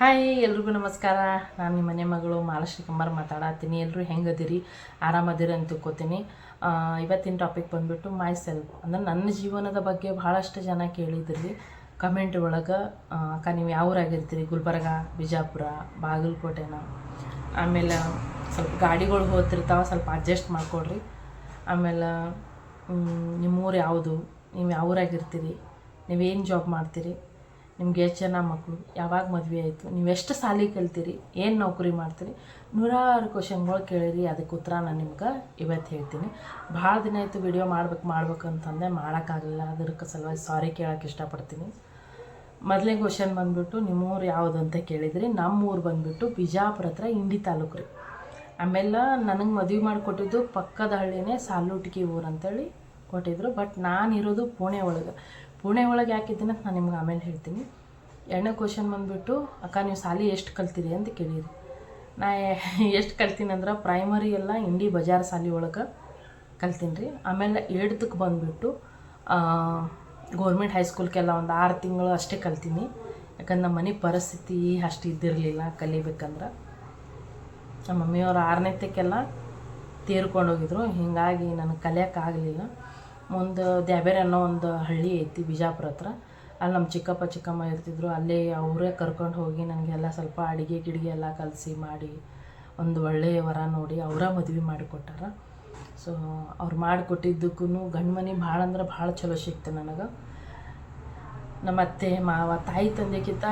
Hi, ಎಲ್ರಿಗೂ ನಮಸ್ಕಾರ. ನಾನು ನಿಮ್ಮ ಮನೆ ಮಗಳು ಮಾಲಶ್ರೀ ಕುಮಾರ್ ಮಾತಾಡತ್ತೀನಿ. ಎಲ್ಲರೂ ಹೆಂಗದಿರಿ ಆರಾಮದಿರಿ ಅಂತ ತಿಳ್ಕೊತೀನಿ. ಇವತ್ತಿನ ಟಾಪಿಕ್ ಬಂದ್ಬಿಟ್ಟು ಮೈ ಸೆಲ್ಫ್ ಅಂದ್ರೆ ನನ್ನ ಜೀವನದ ಬಗ್ಗೆ ಭಾಳಷ್ಟು ಜನ ಕೇಳಿದ್ರಿ ಕಮೆಂಟ್ ಒಳಗೆ ಅಕ್ಕ ನೀವು ಯಾವೂರಾಗಿರ್ತೀರಿ ಗುಲ್ಬರ್ಗ, ಬಿಜಾಪುರ, ಬಾಗಲಕೋಟೆನ? ಆಮೇಲೆ ಸ್ವಲ್ಪ ಗಾಡಿಗಳು ಹೋಗ್ತಿರ್ತಾವ, ಸ್ವಲ್ಪ ಅಡ್ಜಸ್ಟ್ ಮಾಡಿಕೊಡ್ರಿ ಆಮೇಲೆ ನಿಮ್ಮ ನಿಮ್ಮೂರು ಯಾವುದು? ನೀವು ಯಾವೂರಾಗಿರ್ತೀರಿ ನೀವೇನು ಜಾಬ್ ಮಾಡ್ತೀರಿ? ನಿಮ್ಗೆ ಎಷ್ಟು ಜನ ಮಕ್ಕಳು? ಯಾವಾಗ ಮದುವೆ ಆಯಿತು? ನೀವು ಎಷ್ಟು ಸಾಲಿ ಕಲ್ತೀರಿ ಏನು ನೌಕರಿ ಮಾಡ್ತೀರಿ? ನೂರಾರು ಕ್ವಶನ್ಗಳು ಕೇಳಿರಿ, ಅದಕ್ಕೆ ಉತ್ತರ ನಾನು ನಿಮ್ಗೆ ಇವತ್ತು ಹೇಳ್ತೀನಿ. ಭಾಳ ದಿನ ಆಯಿತು ವಿಡಿಯೋ ಮಾಡ್ಬೇಕು ಮಾಡ್ಬೇಕು ಅಂತಂದೆ, ಮಾಡೋಕ್ಕಾಗಲಿಲ್ಲ. ಅದಕ್ಕೆ ಸಲುವಾಗಿ ಸಾರಿ ಕೇಳೋಕೆ ಇಷ್ಟಪಡ್ತೀನಿ. ಮೊದಲನೇ ಕ್ವಶನ್ ಬಂದ್ಬಿಟ್ಟು, ನಿಮ್ಮೂರು ಯಾವುದು ಅಂತ ಕೇಳಿದ್ರಿ. ನಮ್ಮ ಊರು ಬಂದ್ಬಿಟ್ಟು ಬಿಜಾಪುರ ಹತ್ರ ಇಂಡಿ ತಾಲೂಕು ರೀ. ಆಮೇಲೆ ನನಗೆ ಮದುವೆ ಮಾಡಿಕೊಟ್ಟಿದ್ದು ಪಕ್ಕದ ಹಳ್ಳಿನೇ ಸಾಲುಟ್ಕಿ ಊರು ಅಂತೇಳಿ ಕೊಟ್ಟಿದ್ರು. ಬಟ್ ನಾನು ಇರೋದು ಪುಣೆ ಒಳಗೆ. ಪುಣೆ ಒಳಗೆ ಯಾಕಿದ್ದೀನಿ ನಾನು ನಿಮ್ಗೆ ಆಮೇಲೆ ಹೇಳ್ತೀನಿ. ಎರಡನೇ ಕ್ವಶನ್ ಬಂದ್ಬಿಟ್ಟು, ಅಕ್ಕ, ನೀವು ಸಾಲಿ ಎಷ್ಟು ಕಲ್ತೀರಿ? ಅಂತ ಕೇಳಿರಿ ನಾ ಎಷ್ಟು ಕಲ್ತೀನಿ ಅಂದ್ರೆ ಪ್ರೈಮರಿ ಎಲ್ಲ ಇಂಡಿ ಬಜಾರ್ ಸಾಲಿ ಒಳಗೆ ಕಲ್ತೀನಿ ರೀ ಆಮೇಲೆ ಏಳ್ದಕ್ಕೆ ಬಂದುಬಿಟ್ಟು ಗೌರ್ಮೆಂಟ್ ಹೈಸ್ಕೂಲ್ಗೆಲ್ಲ ಒಂದು ಆರು ತಿಂಗಳು ಅಷ್ಟೇ ಕಲ್ತೀನಿ. ಯಾಕಂದ್ರೆ ನಮ್ಮ ಮನೆ ಪರಿಸ್ಥಿತಿ ಅಷ್ಟು ಇದ್ದಿರಲಿಲ್ಲ ಕಲಿಬೇಕಂದ್ರೆ. ನಮ್ಮ ಮಮ್ಮಿಯವರು ಆರನೇತಕ್ಕೆಲ್ಲ ತೀರ್ಕೊಂಡು ಹೋಗಿದ್ರು. ಹೀಗಾಗಿ ನನಗೆ ಕಲಿಯೋಕ್ಕಾಗಲಿಲ್ಲ ಮುಂದೆ ದ್ಯಾಬೇರಿ ಅನ್ನೋ ಒಂದು ಹಳ್ಳಿ ಐತಿ ಬಿಜಾಪುರ ಹತ್ರ. ಅಲ್ಲಿ ನಮ್ಮ ಚಿಕ್ಕಪ್ಪ, ಚಿಕ್ಕಮ್ಮ ಇರ್ತಿದ್ರು. ಅಲ್ಲೇ ಅವರೇ ಕರ್ಕೊಂಡು ಹೋಗಿ ನನಗೆಲ್ಲ ಸ್ವಲ್ಪ ಅಡುಗೆ, ಗಿಡಿಗೆ ಎಲ್ಲ ಕಲಸಿ ಮಾಡಿ, ಒಂದು ಒಳ್ಳೆಯ ವರ ನೋಡಿ ಅವರ ಮದುವೆ ಮಾಡಿಕೊಟ್ಟಾರ. ಸೊ ಅವ್ರು ಮಾಡಿಕೊಟ್ಟಿದ್ದಕ್ಕೂ ಗಂಡು ಮನೆ ಭಾಳ ಅಂದ್ರೆ ಭಾಳ ಚಲೋ ಸಿಕ್ತು ನನಗೆ. ನಮ್ಮ ಅತ್ತೆ, ಮಾವ, ತಾಯಿ ತಂದೆಕ್ಕಿಂತ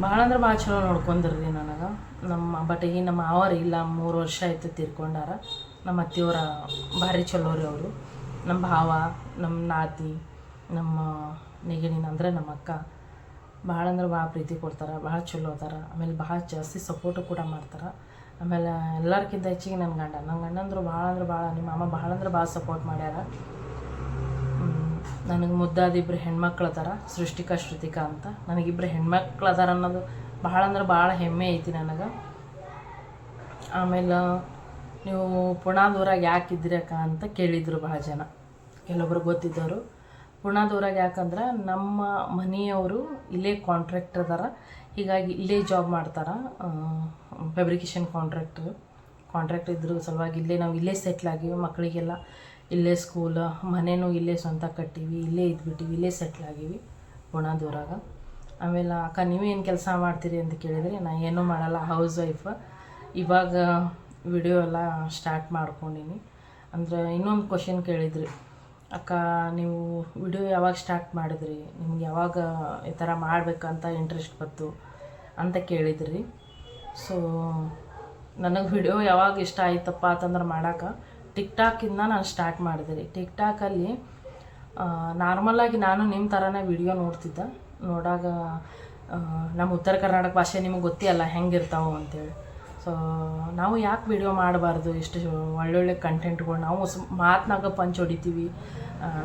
ಭಾಳ ಅಂದ್ರೆ ಭಾಳ ಚಲೋ ನೋಡ್ಕೊಂಡ್ರಿ ನನಗೆ. ನಮ್ಮ ಬಟ್ ಈಗ ನಮ್ಮ ಮಾವರು ಇಲ್ಲ ಮೂರು ವರ್ಷ ಆಯ್ತು ತೀರ್ಕೊಂಡಾರ. ನಮ್ಮ ಅತ್ತೆಯವರ ಭಾರಿ ಚಲೋ ರೀ ಅವರು. ನಮ್ಮ ಭಾವ, ನಮ್ಮ ನಾತಿ, ನಮ್ಮ ನೆಗಡಿನ ಅಂದರೆ ನಮ್ಮ ಅಕ್ಕ, ಭಾಳ ಅಂದ್ರೆ ಭಾಳ ಪ್ರೀತಿ ಕೊಡ್ತಾರೆ, ಭಾಳ ಚಲೋ ಅದಾರ, ಆಮೇಲೆ ಭಾಳ ಜಾಸ್ತಿ ಸಪೋರ್ಟು ಕೂಡ ಮಾಡ್ತಾರೆ. ಆಮೇಲೆ ಎಲ್ಲರ್ಕಿಂತ ಹೆಚ್ಚಿಗೆ ನನ್ನ ಗಂಡ ನನ್ನ ಗಂಡ ಅಂದ್ರೆ ಭಾಳ ಅಂದ್ರೆ ಭಾಳ ನಿಮ್ಮ ಮಾಮ ಭಾಳ ಅಂದ್ರೆ ಭಾಳ ಸಪೋರ್ಟ್ ಮಾಡ್ಯಾರ. ನನಗೆ ಮುದ್ದಾದ ಇಬ್ಬರು ಹೆಣ್ಮಕ್ಳು ಅದಾರ, ಸೃಷ್ಟಿಕಾ, ಶ್ರುತಿಕಾ ಅಂತ. ನನಗಿಬ್ಬರು ಹೆಣ್ಮಕ್ಳು ಅದಾರ ಅನ್ನೋದು ಭಾಳ ಅಂದ್ರೆ ಭಾಳ ಹೆಮ್ಮೆ ಐತಿ ನನಗೆ. ಆಮೇಲೆ ನೀವು ಪುಣಾದೂರಾಗ ಯಾಕೆ ಇದ್ರಕ್ಕ ಅಂತ ಕೇಳಿದರು ಭಾಳ ಜನ. ಕೆಲವೊಬ್ರು ಗೊತ್ತಿದ್ದವರು. ಪುಣಾದೂರಾಗ ಯಾಕಂದ್ರೆ ನಮ್ಮ ಮನೆಯವರು ಇಲ್ಲೇ ಕಾಂಟ್ರಾಕ್ಟರ್ ಅದಾರ. ಹೀಗಾಗಿ ಇಲ್ಲೇ ಜಾಬ್ ಮಾಡ್ತಾರೆ. ಫ್ಯಾಬ್ರಿಕೇಷನ್ ಕಾಂಟ್ರಾಕ್ಟ್ರು ಕಾಂಟ್ರಾಕ್ಟ್ ಇದ್ದರು ಸಲುವಾಗಿ ಇಲ್ಲೇ ನಾವು ಇಲ್ಲೇ ಸೆಟ್ಲ್ ಆಗಿವಿ. ಮಕ್ಕಳಿಗೆಲ್ಲ ಇಲ್ಲೇ ಸ್ಕೂಲ್ ಮನೇನೂ ಇಲ್ಲೇ ಸ್ವಂತ ಕಟ್ಟೀವಿ. ಇಲ್ಲೇ ಇದ್ಬಿಟ್ಟಿವಿ. ಇಲ್ಲೇ ಸೆಟ್ಲ್ ಆಗೀವಿ ಪುಣಾದೂರಾಗ. ಆಮೇಲೆ ಅಕ್ಕ ನೀವೇನು ಕೆಲಸ ಮಾಡ್ತೀರಿ ಅಂತ ಕೇಳಿದರೆ ನಾ ಏನೂ ಮಾಡಲ್ಲ. ಹೌಸ್ ವೈಫ್ ಇವಾಗ ವಿಡಿಯೋ ಎಲ್ಲ ಸ್ಟಾರ್ಟ್ ಮಾಡ್ಕೊಂಡೀನಿ. ಅಂದ್ರೆ ಇನ್ನೊಂದು ಕ್ವಶನ್ ಕೇಳಿದ್ರಿ. ಅಕ್ಕ, ನೀವು ವಿಡಿಯೋ ಯಾವಾಗ ಸ್ಟಾರ್ಟ್ ಮಾಡಿದ್ರಿ? ನಿಮ್ಗೆ ಯಾವಾಗ ಈ ಥರ ಮಾಡಬೇಕಂತ ಇಂಟ್ರೆಸ್ಟ್ ಬಂತು ಅಂತ ಕೇಳಿದ್ರಿ. ಸೊ ನನಗೆ ವಿಡಿಯೋ ಯಾವಾಗ ಇಷ್ಟ ಆಯ್ತಪ್ಪ ಅಂತಂದ್ರೆ ಮಾಡೋಕೆ ಟಿಕ್ ಟಾಕಿಂದ ನಾನು ಸ್ಟಾರ್ಟ್ ಮಾಡಿದೆ ರೀ ಟಿಕ್ ಟಾಕಲ್ಲಿ ನಾರ್ಮಲಾಗಿ ನಾನು ನಿಮ್ಮ ಥರನೇ ವಿಡಿಯೋ ನೋಡ್ತಿದ್ದೆ. ನೋಡಾಗ ನಮ್ಮ ಉತ್ತರ ಕರ್ನಾಟಕ ಭಾಷೆ ನಿಮಗೆ ಗೊತ್ತಿಲ್ಲ ಹೆಂಗಿರ್ತಾವೆ ಅಂತೇಳಿ. ಸೊ ನಾವು ಯಾಕೆ ವಿಡಿಯೋ ಮಾಡಬಾರ್ದು? ಇಷ್ಟು ಒಳ್ಳೊಳ್ಳೆ ಕಂಟೆಂಟ್ಗಳು ನಾವು ಮಾತನಾಗ ಪಂಚ್ ಹೊಡಿತೀವಿ.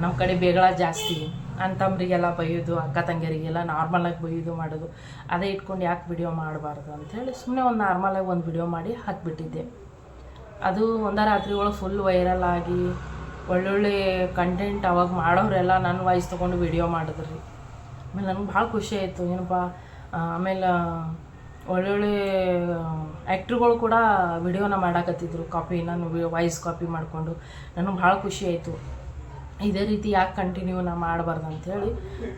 ನಮ್ಮ ಕಡೆ ಬೇಗಳ ಜಾಸ್ತಿ. ಅಂತಂಬ್ರಿಗೆಲ್ಲ ಬೈಯೋದು, ಅಕ್ಕ ತಂಗಿಯರಿಗೆಲ್ಲ ನಾರ್ಮಲಾಗಿ ಬೈಯೋದು ಮಾಡೋದು. ಅದೇ ಇಟ್ಕೊಂಡು ಯಾಕೆ ವಿಡಿಯೋ ಮಾಡಬಾರ್ದು ಅಂಥೇಳಿ ಸುಮ್ಮನೆ ಒಂದು ನಾರ್ಮಲಾಗಿ ಒಂದು ವಿಡಿಯೋ ಮಾಡಿ ಹಾಕಿಬಿಟ್ಟಿದ್ದೆ. ಅದು ಒಂದ ರಾತ್ರಿ ಒಳಗೆ ಫುಲ್ ವೈರಲ್ ಆಗಿ, ಒಳ್ಳೊಳ್ಳೆ ಕಂಟೆಂಟ್ ಅವಾಗ ಮಾಡೋರೆಲ್ಲ ನನ್ನ ವಾಯ್ಸ್ ತೊಗೊಂಡು ವಿಡಿಯೋ ಮಾಡಿದ್ರಿ. ಆಮೇಲೆ ನನಗೆ ಭಾಳ ಖುಷಿ ಆಯಿತು. ಏನಪ್ಪ? ಆಮೇಲೆ ಒಳ್ಳೊಳ್ಳೆ ಆ್ಯಕ್ಟ್ರುಗಳು ಕೂಡ ವಿಡಿಯೋನ ಮಾಡಾಕತ್ತಿದ್ರು. ಕಾಪಿ ನಾನು ವಾಯ್ಸ್ ಕಾಪಿ ಮಾಡಿಕೊಂಡು. ನನಗೆ ಭಾಳ ಖುಷಿ ಆಯಿತು. ಇದೇ ರೀತಿ ಯಾಕೆ ಕಂಟಿನ್ಯೂ ನಾ ಮಾಡಬಾರ್ದು ಅಂಥೇಳಿ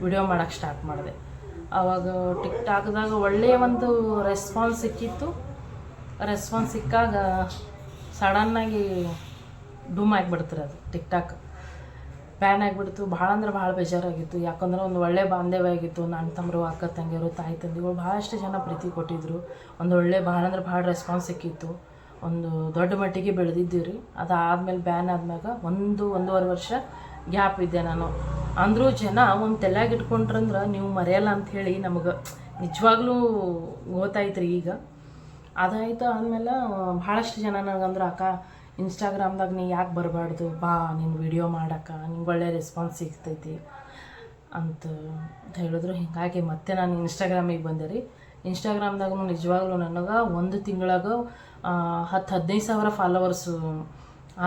ವಿಡಿಯೋ ಮಾಡೋಕ್ಕೆ ಸ್ಟಾರ್ಟ್ ಮಾಡಿದೆ. ಆವಾಗ ಟಿಕ್ ಟಾಕ್ದಾಗ ಒಳ್ಳೆಯ ಒಂದು ರೆಸ್ಪಾನ್ಸ್ ಸಿಕ್ಕಿತ್ತು. ರೆಸ್ಪಾನ್ಸ್ ಸಿಕ್ಕಾಗ ಸಡನ್ನಾಗಿ ಡೂಮ್ ಆಗಿಬಿಡ್ತಾರೆ ಅದು ಟಿಕ್ ಟಾಕ್ ಬ್ಯಾನ್ ಆಗಿಬಿಡ್ತು. ಭಾಳ ಅಂದ್ರೆ ಭಾಳ ಬೇಜಾರಾಗಿತ್ತು. ಯಾಕಂದ್ರೆ ಒಂದು ಒಳ್ಳೆ ಬಾಂಧವ್ಯ ಆಗಿತ್ತು. ನನ್ನ ತಮ್ಮರು ಅಕ್ಕ, ತಂಗಿಯರು, ತಾಯಿ ತಂದೆಗಳು ಭಾಳಷ್ಟು ಜನ ಪ್ರೀತಿ ಕೊಟ್ಟಿದ್ರು. ಒಂದು ಒಳ್ಳೆ ಭಾಳ ಅಂದ್ರೆ ಭಾಳ ರೆಸ್ಪಾನ್ಸ್ ಸಿಕ್ಕಿತ್ತು. ಒಂದು ದೊಡ್ಡ ಮಟ್ಟಿಗೆ ಬೆಳೆದಿದ್ದೀವಿ ರೀ ಅದಾದಮೇಲೆ ಬ್ಯಾನ್ ಆದ್ಮ್ಯಾಗ ಒಂದು, ಒಂದೂವರೆ ವರ್ಷ ಗ್ಯಾಪ್ ಇದ್ದೆ ನಾನು. ಅಂದರೂ ಜನ ಒಂದು ತಲೆಯಾಗ ಇಟ್ಕೊಂಡ್ರಂದ್ರೆ ನೀವು ಮರೆಯಲ್ಲ ಅಂಥೇಳಿ ನಮಗೆ ನಿಜವಾಗ್ಲೂ ಗೊತ್ತಾಯ್ತು ರೀ ಈಗ. ಅದಾಯ್ತು ಆದಮೇಲೆ ಭಾಳಷ್ಟು ಜನ ನನಗಂದ್ರೆ ಅಕ್ಕ ಇನ್ಸ್ಟಾಗ್ರಾಮ್ದಾಗ ನೀ ಯಾಕೆ ಬರಬಾರ್ದು? ಬಾ ನಿನ್ನ ವಿಡಿಯೋ ಮಾಡಕ್ಕೆ, ನಿಂಗೆ ಒಳ್ಳೆ ರೆಸ್ಪಾನ್ಸ್ ಸಿಗ್ತೈತಿ ಅಂತ ಹೇಳಿದ್ರು. ಹೀಗಾಗಿ ಮತ್ತೆ ನಾನು ಇನ್ಸ್ಟಾಗ್ರಾಮಿಗೆ ಬಂದೆ ರೀ. ಇನ್ಸ್ಟಾಗ್ರಾಮ್ದಾಗೂ ನಿಜವಾಗ್ಲೂ ನನಗೆ ಒಂದು ತಿಂಗಳಾಗ ಹತ್ತು ಹದಿನೈದು ಸಾವಿರ ಫಾಲೋವರ್ಸು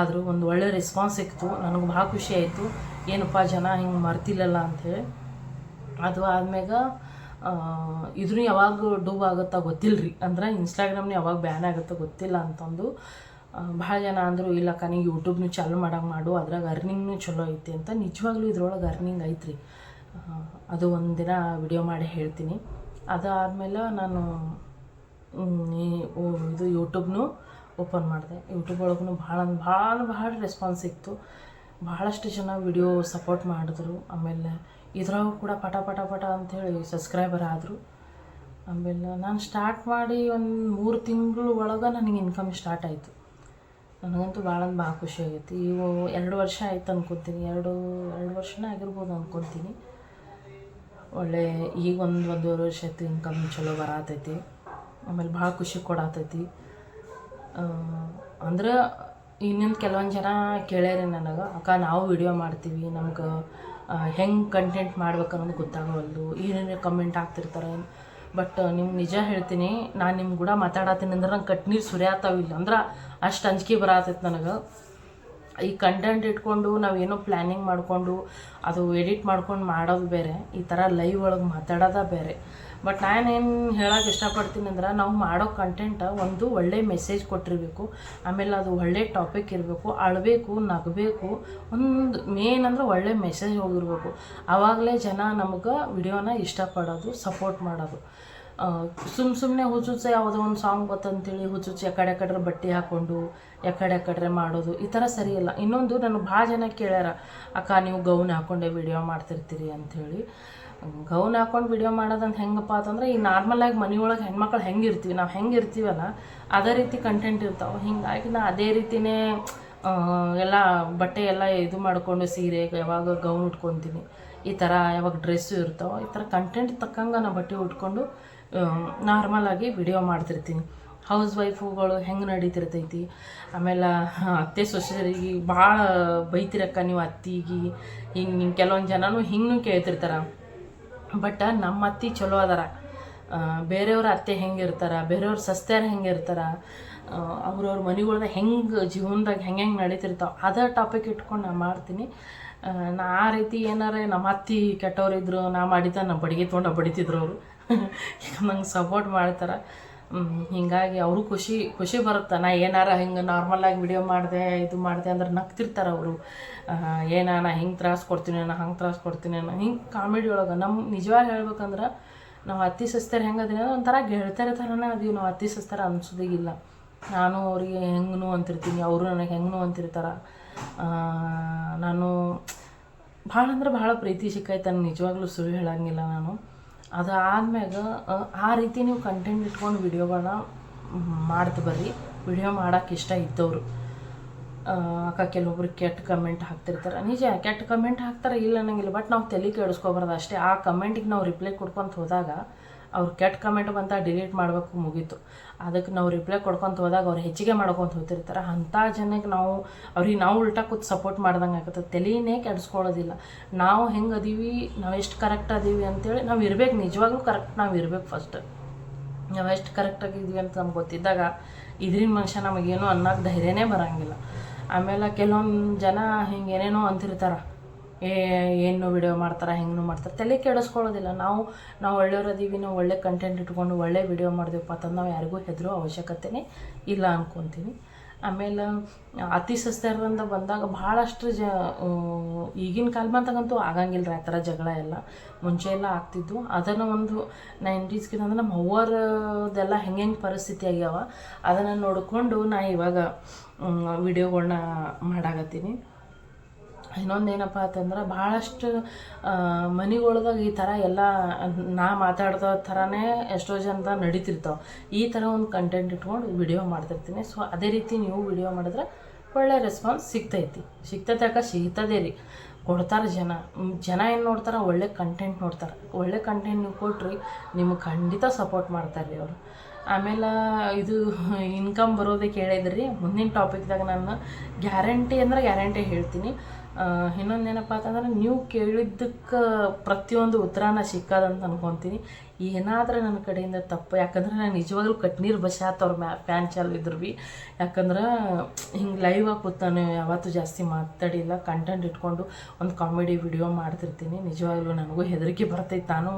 ಆದರೂ ಒಂದು ಒಳ್ಳೆ ರೆಸ್ಪಾನ್ಸ್ ಸಿಕ್ತು. ನನಗೆ ಭಾಳ ಖುಷಿ ಆಯಿತು. ಏನಪ್ಪ ಜನ ಹಿಂಗೆ ಮರ್ತಿಲ್ಲಲ್ಲ ಅಂಥೇಳಿ ಅದು ಆದ್ಮ್ಯಾಗ ಇದ್ರೂ ಯಾವಾಗ ಡೂಬ್ ಆಗುತ್ತಾ ಗೊತ್ತಿಲ್ಲ ರೀ ಅಂದ್ರೆ ಇನ್ಸ್ಟಾಗ್ರಾಮ್ನ ಯಾವಾಗ ಬ್ಯಾನ್ ಆಗುತ್ತೋ ಗೊತ್ತಿಲ್ಲ ಅಂತಂದು ಭಾಳ ಜನ ಅಂದರು ಇಲ್ಲಕ್ಕ ನೀ ಯೂಟ್ಯೂಬ್ನು ಚಾಲು ಮಾಡಂಗೆ ಮಾಡು, ಅದ್ರಾಗ ಅರ್ನಿಂಗ್ನು ಚಲೋ ಐತಿ ಅಂತ. ನಿಜವಾಗ್ಲೂ ಇದ್ರೊಳಗೆ ಅರ್ನಿಂಗ್ ಐತ್ರಿ. ಅದು ಒಂದಿನ ವಿಡಿಯೋ ಮಾಡಿ ಹೇಳ್ತೀನಿ. ಅದಾದಮೇಲೆ ನಾನು ಇದು ಯೂಟ್ಯೂಬ್ನು ಓಪನ್ ಮಾಡಿದೆ. ಯೂಟ್ಯೂಬ್ ಒಳಗೂ ಭಾಳ ಭಾಳ ಭಾಳ ರೆಸ್ಪಾನ್ಸ್ ಇತ್ತು. ಭಾಳಷ್ಟು ಜನ ವಿಡಿಯೋ ಸಪೋರ್ಟ್ ಮಾಡಿದ್ರು. ಆಮೇಲೆ ಇದ್ರಾಗ ಕೂಡ ಪಟ ಪಟ ಪಟ ಅಂಥೇಳಿ ಸಬ್ಸ್ಕ್ರೈಬರ್ ಆದರು. ಆಮೇಲೆ ನಾನು ಸ್ಟಾರ್ಟ್ ಮಾಡಿ ಒಂದು ಮೂರು ತಿಂಗಳು ಒಳಗೆ ನನಗೆ ಇನ್ಕಮ್ ಸ್ಟಾರ್ಟ್ ಆಯಿತು. ನನಗಂತೂ ಭಾಳ ಅಂದ್ರೆ ಭಾಳ ಖುಷಿ ಆಗೈತಿ. ಇವು ಎರಡು ವರ್ಷ ಆಯ್ತು ಅನ್ಕೊತೀನಿ. ಎರಡು ಎರಡು ವರ್ಷನೇ ಆಗಿರ್ಬೋದು ಅನ್ಕೊತೀನಿ. ಒಳ್ಳೆ ಈಗ ಒಂದು ಒಂದೂವರೆ ವರ್ಷ ಆಯ್ತು ಇನ್ಕಮ್ ಚಲೋ ಬರತೈತಿ. ಆಮೇಲೆ ಭಾಳ ಖುಷಿ ಕೊಡತೈತಿ. ಅಂದ್ರೆ ಇನ್ನೊಂದು ಕೆಲವೊಂದು ಜನ ಕೇಳ್ಯಾರಿ ನನಗೆ, ಅಕ್ಕ ನಾವು ವಿಡಿಯೋ ಮಾಡ್ತೀವಿ, ನಮ್ಗೆ ಹೆಂಗೆ ಕಂಟೆಂಟ್ ಮಾಡ್ಬೇಕು ಅನ್ನೋದು ಗೊತ್ತಾಗವಲ್ದು. ಏನೇನು ಕಮೆಂಟ್ ಆಗ್ತಿರ್ತಾರೆ ಬಟ್ ನಿಮ್ಗೆ ನಿಜ ಹೇಳ್ತೀನಿ, ನಾನು ನಿಮ್ಮ ಕೂಡ ಮಾತಾಡತ್ತೀನಿ ಅಂದ್ರೆ ನಂಗೆ ಕಟ್ ನೀರು ಇಲ್ಲ ಅಂದ್ರೆ ಅಷ್ಟು ಅಂಜಿಕೆ ಬರತೈತೆ ನನಗೆ. ಈ ಕಂಟೆಂಟ್ ಇಟ್ಕೊಂಡು ನಾವು ಏನೋ ಪ್ಲ್ಯಾನಿಂಗ್ ಮಾಡಿಕೊಂಡು, ಅದು ಎಡಿಟ್ ಮಾಡ್ಕೊಂಡು ಮಾಡೋದು ಬೇರೆ. ಈ ಥರ ಲೈವ್ ಒಳಗೆ ಮಾತಾಡೋದ ಬೇರೆ. ಬಟ್ ನಾನೇನು ಹೇಳೋಕೆ ಇಷ್ಟಪಡ್ತೀನಿ ಅಂದ್ರೆ ನಾವು ಮಾಡೋ ಕಂಟೆಂಟ ಒಂದು ಒಳ್ಳೆ ಮೆಸೇಜ್ ಕೊಟ್ಟಿರಬೇಕು. ಆಮೇಲೆ ಅದು ಒಳ್ಳೆ ಟಾಪಿಕ್ ಇರಬೇಕು, ಅಳಬೇಕು, ನಗಬೇಕು, ಒಂದು ಮೇನ್ ಅಂದ್ರೆ ಒಳ್ಳೆ ಮೆಸೇಜ್ ಹೋಗಿರ್ಬೇಕು. ಆವಾಗಲೇ ಜನ ನಮ್ಗೆ ವಿಡಿಯೋನ ಇಷ್ಟಪಡೋದು ಸಪೋರ್ಟ್ ಮಾಡೋದು. ಸುಮ್ಮ ಸುಮ್ಮನೆ ಹುಚ್ಚುಚ್ಚೆ ಯಾವುದೋ ಒಂದು ಸಾಂಗ್ ಗೊತ್ತಂತೇಳಿ ಹುಚ್ಚುಚ್ಚು ಎಕಡೆ ಎಕಡ್ರೆ ಬಟ್ಟೆ ಹಾಕ್ಕೊಂಡು ಎಕಡೆ ಎಕಡ್ರೆ ಮಾಡೋದು, ಈ ಥರ ಸರಿಯಿಲ್ಲ ಇನ್ನೊಂದು ನನಗೆ ಭಾಳ ಜನ ಕೇಳ್ಯಾರ, ಅಕ್ಕ, ನೀವು ಗೌನ್ ಹಾಕ್ಕೊಂಡೆ ವಿಡಿಯೋ ಮಾಡ್ತಿರ್ತೀರಿ ಅಂಥೇಳಿ ಗೌನ್ ಹಾಕೊಂಡು ವಿಡಿಯೋ ಮಾಡೋದಂತ ಹೆಂಗಪ್ಪ ಅಂತಂದ್ರೆ ಈ ನಾರ್ಮಲಾಗಿ ಮನೆಯೊಳಗೆ ಹೆಣ್ಮಕ್ಳು ಹೆಂಗೆ ಇರ್ತೀವಿ ನಾವು ಹೆಂಗೆ ಇರ್ತೀವಲ್ಲ ಅದೇ ರೀತಿ ಕಂಟೆಂಟ್ ಇರ್ತಾವೆ. ಹಿಂಗಾಗಿ ನಾ ಅದೇ ರೀತಿನೇ ಆ, ಎಲ್ಲ ಬಟ್ಟೆ ಎಲ್ಲ ಇದು ಮಾಡಿಕೊಂಡು ಸೀರೆ ಯಾವಾಗ ಗೌನ್ ಉಟ್ಕೊತೀನಿ ಈ ಥರ ಯಾವಾಗ ಡ್ರೆಸ್ಸು ಇರ್ತಾವೆ ಈ ಥರ ಕಂಟೆಂಟ್ ತಕ್ಕಂಗೆ ನಾ ಬಟ್ಟೆ ಉಟ್ಕೊಂಡು ನಾರ್ಮಲಾಗಿ ವಿಡಿಯೋ ಮಾಡ್ತಿರ್ತೀನಿ. ಹೌಸ್ ವೈಫುಗಳು ಹೆಂಗೆ ನಡೀತಿರ್ತೈತಿ ಆಮೇಲೆ ಅತ್ತೆ ಸೊಸರಿಗೆ ಭಾಳ ಬೈತಿರಕ್ಕ ನೀವು ಅತ್ತಿಗೆ ಹಿಂಗೆ ಹಿಂಗೆ ಕೆಲವೊಂದು ಜನನೂ ಹಿಂಗೂ ಕೇಳ್ತಿರ್ತಾರೆ. ಬಟ್ ನಮ್ಮ ಅತ್ತಿ ಚಲೋ ಅದಾರ. ಬೇರೆಯವ್ರ ಅತ್ತೆ ಹೆಂಗೆ ಇರ್ತಾರ ಬೇರೆಯವ್ರ ಸಸ್ತ್ಯಾರ ಹೆಂಗೆ ಇರ್ತಾರ ಅವ್ರವ್ರ ಮನೆಗಳ್ದ ಹೆಂಗೆ ಜೀವನದಾಗ ಹೆಂಗೆ ಹೆಂಗೆ ನಡೀತಿರ್ತಾವೆ, ಅದೇ ಟಾಪಿಕ್ ಇಟ್ಕೊಂಡು ನಾನು ಮಾಡ್ತೀನಿ. ನಾ ಆ ರೀತಿ ಏನಾರೇ ನಮ್ಮ ಅತ್ತಿ ಕೆಟ್ಟವ್ರಿದ್ರು, ನಾ ಮಾಡಿದ್ದ ನಮ್ಮ ಬಡಿಗೆ ತೊಗೊಂಡು ಬಡಿತಿದ್ರು ಅವರು. ನಂಗೆ ಸಪೋರ್ಟ್ ಮಾಡ್ತಾರೆ. ಹಿಂಗಾಗಿ ಅವರು ಖುಷಿ ಖುಷಿ ಬರುತ್ತೆ. ನಾ ಏನಾರ ಹಿಂಗೆ ನಾರ್ಮಲಾಗಿ ವಿಡಿಯೋ ಮಾಡಿದೆ, ಇದು ಮಾಡಿದೆ ಅಂದ್ರೆ ನಗ್ತಿರ್ತಾರೆ ಅವರು. ಏನ ನಾ ಹಿಂಗೆ ತ್ರಾಸ ಕೊಡ್ತೀನಿ, ನಾ ಹಂಗೆ ತ್ರಾಸ ಕೊಡ್ತೀನಿ ಅನ್ನ ಹಿಂಗೆ ಕಾಮಿಡಿ ಒಳಗೆ. ನಮ್ಮ ನಿಜವಾಗಿ ಹೇಳ್ಬೇಕಂದ್ರೆ ನಾವು ಅತ್ತಿ ಸಸ್ತಾರೆ ಹೆಂಗೆ ಅದೀನಿ ಅಂದ್ರೆ ಒಂಥರ ಗೆಳ್ತಾರೆ ಥರನೇ ಅದೀವಿ ನಾವು ಅತ್ತಿ ಸಸ್ತಾರೆ ಅನ್ಸೋದಿಗಿಲ್ಲ ನಾನು ಅವರಿಗೆ ಹೆಂಗೂ ಅಂತಿರ್ತೀನಿ, ಅವರು ನನಗೆ ಹೆಂಗೂ ಅಂತಿರ್ತಾರೆ. ನಾನು ಭಾಳ ಅಂದ್ರೆ ಭಾಳ ಪ್ರೀತಿ ಸಿಕ್ಕೈತೆ ನಾನು ನಿಜವಾಗ್ಲೂ ಸುಳ್ಳು ಹೇಳಂಗಿಲ್ಲ ನಾನು. ಅದಾದ್ಮ್ಯಾಗ ಆ, ಆ ರೀತಿ ನೀವು ಕಂಟೆಂಟ್ ಇಟ್ಕೊಂಡು ವಿಡಿಯೋಗಳನ್ನ ಮಾಡ್ತು ಬರ್ರಿ. ವಿಡಿಯೋ ಮಾಡೋಕೆ ಇಷ್ಟ ಇದ್ದವರು. ಅಕ್ಕ ಕೆಲವೊಬ್ರು ಕೆಟ್ಟ ಕಮೆಂಟ್ ಹಾಕ್ತಿರ್ತಾರೆ. ನಿಜ ಕೆಟ್ಟ ಕಮೆಂಟ್ ಹಾಕ್ತಾರೆ ಇಲ್ಲ ಅನ್ನಂಗಿಲ್ಲ ಬಟ್ ನಾವು ತಲೆ ಕೆಡಿಸ್ಕೊಬಾರ್ದು ಅಷ್ಟೇ. ಆ ಕಮೆಂಟಿಗೆ ನಾವು ರಿಪ್ಲೈ ಕೊಡ್ಕೊಂತ ಹೋದಾಗ ಅವ್ರು ಕೆಟ್ಟ ಕಮೆಂಟ್ ಬಂತ ಡಿಲೀಟ್ ಮಾಡಬೇಕು ಮುಗೀತು. ಅದಕ್ಕೆ ನಾವು ರಿಪ್ಲೈ ಕೊಡ್ಕೊಂತ ಹೋದಾಗ ಅವ್ರು ಹೆಚ್ಚಿಗೆ ಮಾಡ್ಕೊಂತ ಹೋಗ್ತಿರ್ತಾರೆ. ಅಂಥ ಜನಕ್ಕೆ ನಾವು, ಅವ್ರಿಗೆ ನಾವು ಉಲ್ಟಾ ಕೂತ್ ಸಪೋರ್ಟ್ ಮಾಡ್ದಂಗೆ ಆಗುತ್ತೆ. ತಲೆನೇ ಕೆಡಿಸ್ಕೊಳ್ಳೋದಿಲ್ಲ. ನಾವು ಹೆಂಗೆ ಅದೀವಿ? ನಾವು ಎಷ್ಟು ಕರೆಕ್ಟ್ ಅದೀವಿ ಅಂತೇಳಿ ನಾವು ಇರ್ಬೇಕು. ನಿಜವಾಗ್ಲೂ ಕರೆಕ್ಟ್ ನಾವು ಇರಬೇಕು ಫಸ್ಟ್ ನಾವು ಎಷ್ಟು ಕರೆಕ್ಟಾಗಿದ್ವಿ ಅಂತ ನಮ್ಗೆ ಗೊತ್ತಿದ್ದಾಗ ಇದ್ರಿನ ಮನುಷ್ಯ ನಮಗೇನು ಅನ್ನೋಕೆ ಧೈರ್ಯನೇ ಬರೋಂಗಿಲ್ಲ. ಆಮೇಲೆ ಕೆಲವೊಂದು ಜನ ಹಿಂಗೆ ಏನೇನೋ ಅಂತಿರ್ತಾರೆ. ಏನು ವಿಡಿಯೋ ಮಾಡ್ತಾರೆ ಹೆಂಗೂ ಮಾಡ್ತಾರೆ, ತಲೆ ಕೆಡಿಸ್ಕೊಳ್ಳೋದಿಲ್ಲ. ನಾವು ನಾವು ಒಳ್ಳೆಯವ್ರದೀವಿ ನಾವು ಒಳ್ಳೆ ಕಂಟೆಂಟ್ ಇಟ್ಕೊಂಡು ಒಳ್ಳೆ ವಿಡಿಯೋ ಮಾಡಿದೆವಪ್ಪ ಅಂತಂದು ನಾವು ಯಾರಿಗೂ ಹೆದರೋ ಅವಶ್ಯಕತೆನೇ ಇಲ್ಲ ಅಂದ್ಕೊತೀನಿ ಆಮೇಲೆ ಅತಿ ಸಸ್ಯರಿಂದ ಬಂದಾಗ ಭಾಳಷ್ಟು ಜ ಈಗಿನ ಕಾಲಮಾತಗಂತೂ ಆಗಂಗಿಲ್ಲ ರೀ ಆ ಥರ ಜಗಳ ಎಲ್ಲ. ಮುಂಚೆ ಎಲ್ಲ ಆಗ್ತಿದ್ವು. ಅದನ್ನು ಒಂದು ನೈಂಟೀಸ್ಗಿಂತ ಅಂದ್ರೆ ನಮ್ಮ ಅವ್ವರದೆಲ್ಲ ಹೆಂಗೆ ಹೆಂಗೆ ಪರಿಸ್ಥಿತಿ ಆಗ್ಯಾವ, ಅದನ್ನು ನೋಡಿಕೊಂಡು ನಾ ಇವಾಗ ವಿಡಿಯೋಗಳನ್ನ ಮಾಡಾಕತ್ತೀನಿ. ಇನ್ನೊಂದೇನಪ್ಪ ಅಂತಂದ್ರೆ ಭಾಳಷ್ಟು ಮನೆಗಳ್ದಾಗ ಈ ಥರ ಎಲ್ಲ ನಾ ಮಾತಾಡ್ದ ಥರನೇ ಎಷ್ಟೋ ಜನದ ನಡೀತಿರ್ತಾವೆ. ಈ ಥರ ಒಂದು ಕಂಟೆಂಟ್ ಇಟ್ಕೊಂಡು ವಿಡಿಯೋ ಮಾಡ್ತಿರ್ತೀನಿ. ಸೊ ಅದೇ ರೀತಿ ನೀವು ವಿಡಿಯೋ ಮಾಡಿದ್ರೆ ಒಳ್ಳೆ ರೆಸ್ಪಾನ್ಸ್ ಸಿಗ್ತೈತಿ. ಸಿಗ್ತೈತೆ ಯಾಕೆ? ಸಿಗ್ತದೆ ರೀ. ಕೊಡ್ತಾರೆ ಜನ. ಜನ ಏನು ನೋಡ್ತಾರೆ? ಒಳ್ಳೆ ಕಂಟೆಂಟ್ ನೋಡ್ತಾರೆ. ಒಳ್ಳೆ ಕಂಟೆಂಟ್ ನೀವು ಕೊಟ್ರಿ, ನಿಮ್ಗೆ ಖಂಡಿತ ಸಪೋರ್ಟ್ ಮಾಡ್ತಾರೆ ರೀ ಅವರು. ಆಮೇಲೆ ಇದು ಇನ್ಕಮ್ ಬರೋದಕ್ಕೆ ಹೇಳಿದ್ರಿ ಮುಂದಿನ ಟಾಪಿಕ್ದಾಗ ನಾನು ಗ್ಯಾರಂಟಿ ಅಂದ್ರೆ ಗ್ಯಾರಂಟಿ ಹೇಳ್ತೀನಿ. ಇನ್ನೊಂದು ಏನಪ್ಪ ಅಂತಂದ್ರೆ ನೀವು ಕೇಳಿದ್ದಕ್ಕೆ ಪ್ರತಿಯೊಂದು ಉತ್ತರನ ಸಿಕ್ಕದಂತ ಅನ್ಕೊತೀನಿ. ಏನಾದರೂ ನನ್ನ ಕಡೆಯಿಂದ ತಪ್ಪು, ಯಾಕಂದ್ರೆ ನಾನು ನಿಜವಾಗ್ಲೂ ಕಟ್ನೀರು ಬಸಾತ್ ಅವ್ರ ಮ್ಯಾ, ಫ್ಯಾನ್ ಚಾಲು ಇದ್ರು ಭೀ ಯಾಕಂದ್ರೆ ಹಿಂಗೆ ಲೈವ್ ಆಗಿ ಕೂತಾನೆ, ಯಾವತ್ತೂ ಜಾಸ್ತಿ ಮಾತಾಡಿಲ್ಲ ಕಂಟೆಂಟ್ ಇಟ್ಕೊಂಡು ಒಂದು ಕಾಮಿಡಿ ವಿಡಿಯೋ ಮಾಡ್ತಿರ್ತೀನಿ. ನಿಜವಾಗ್ಲೂ ನನಗೂ ಹೆದರಿಕೆ ಬರ್ತೈತೆ ತಾನು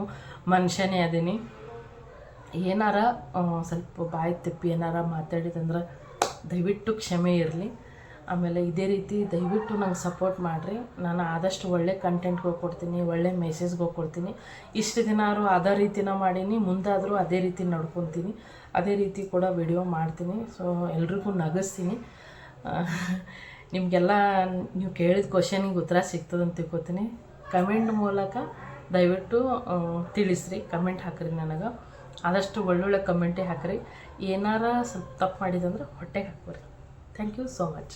ಮನುಷ್ಯನೇ ಅದೀನಿ. ಏನಾರ ಸ್ವಲ್ಪ ಬಾಯಿ ತೆಪ್ಪಿ ಏನಾರ ಮಾತಾಡಿದಂದ್ರೆ ದಯವಿಟ್ಟು ಕ್ಷಮೆ ಇರಲಿ. ಆಮೇಲೆ ಇದೇ ರೀತಿ ದಯವಿಟ್ಟು ನಂಗೆ ಸಪೋರ್ಟ್ ಮಾಡಿರಿ. ನಾನು ಆದಷ್ಟು ಒಳ್ಳೆ ಕಂಟೆಂಟ್ಗಳು ಕೊಡ್ತೀನಿ, ಒಳ್ಳೆ ಮೆಸೇಜ್ಗಳು ಕೊಡ್ತೀನಿ. ಇಷ್ಟು ದಿನ ಆದರೂ ಅದೇ ರೀತಿನ ಮಾಡೀನಿ, ಮುಂದಾದರೂ ಅದೇ ರೀತಿ ನಡ್ಕೊತೀನಿ. ಅದೇ ರೀತಿ ಕೂಡ ವಿಡಿಯೋ ಮಾಡ್ತೀನಿ. ಸೊ ಎಲ್ರಿಗೂ ನಗಿಸ್ತೀನಿ. ನಿಮಗೆಲ್ಲ ನೀವು ಕೇಳಿದ ಕ್ವಶನಿಗೆ ಉತ್ತರ ಸಿಗ್ತದೆ ಅಂತ ತಿಳ್ಕೊತೀನಿ. ಕಮೆಂಟ್ ಮೂಲಕ ದಯವಿಟ್ಟು ತಿಳಿಸ್ರಿ. ಕಮೆಂಟ್ ಹಾಕ್ರಿ ನನಗೆ. ಆದಷ್ಟು ಒಳ್ಳೊಳ್ಳೆ ಕಮೆಂಟೇ ಹಾಕ್ರಿ. ಏನಾರ ಸ್ವಲ್ಪ ತಪ್ಪು ಮಾಡಿದಂದ್ರೆ ಹೊಟ್ಟೆಗೆ ಹಾಕ್ಬರ್ರಿ ಥ್ಯಾಂಕ್ ಯು ಸೋ ಮಚ್